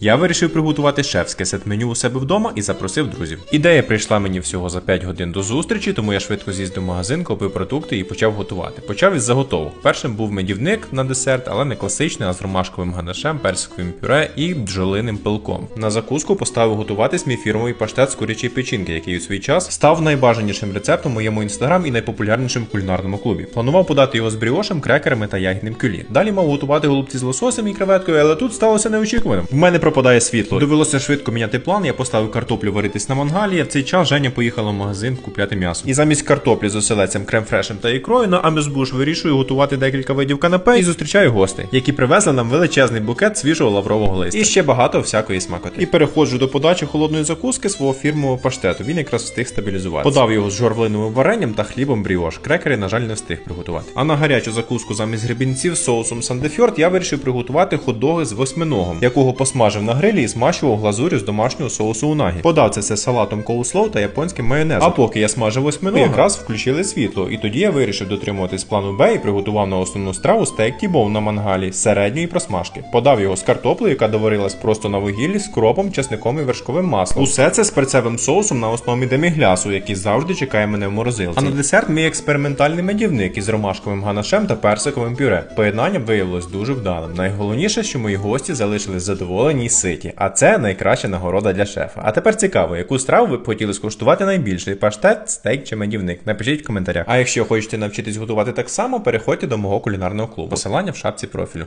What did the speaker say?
Я вирішив приготувати шефське сет-меню у себе вдома і запросив друзів. Ідея прийшла мені всього за 5 годин до зустрічі, тому я швидко з'їздив в магазин, купив продукти і почав готувати. Почав із заготовок. Першим був медівник на десерт, але не класичний, а з ромашковим ганашем, персиковим пюре і бджолиним пилком. На закуску поставив готуватись мій фірмовий паштет з курячої печінки, який у свій час став найбажанішим рецептом моєму інстаграм і найпопулярнішим кулінарному клубі. Планував подати його з бріошем, крекерами та ягідним кюлі. Далі мав готувати голубці з лососем і креветкою, але тут сталося неочікуваним. В мене пропадає світло. Довелося швидко міняти план. Я поставив картоплю варитись на мангалі. А в цей час Женя поїхала в магазин купляти м'ясо. І замість картоплі з оселецем, крем-фрешем та ікрою на Амюсбуш вирішую готувати декілька видів канапе і зустрічаю гостей, які привезли нам величезний букет свіжого лаврового листя. І ще багато всякої смакоти. І переходжу до подачі холодної закуски свого фірмового паштету. Він якраз встиг стабілізувати. Подав його з жорвлиновим варенням та хлібом бріош. Крекери, на жаль, не встиг приготувати. А на гарячу закуску замість гребінців соусом сандефьорд я вирішив приготувати хот-доги з восьминогом, якого посмажив на грилі і змащував глазурю з домашнього соусу унагі. Подав це все салатом коуслоу та японським майонезом. А поки я смажив восьминога, якраз включили світло. І тоді я вирішив дотримуватись плану Б і приготував на основну страву стейк тібов на мангалі середньої просмажки. Подав його з картоплею, яка доварилась просто на вугіллі з кропом, чесником і вершковим маслом. Усе це з перцевим соусом на основі деміглясу, який завжди чекає мене в морозилці. А на десерт мій експериментальний медівник із ромашковим ганашем та персиковим пюре. Поєднання виявилось дуже вдалим. Найголовніше, що мої гості залишились задоволені й ситі, а це найкраща нагорода для шефа. А тепер цікаво, яку страву ви б хотіли скуштувати найбільше: паштет, стейк чи медівник? Напишіть в коментарях. А якщо хочете навчитись готувати так само, переходьте до мого кулінарного клубу. Посилання в шапці профілю.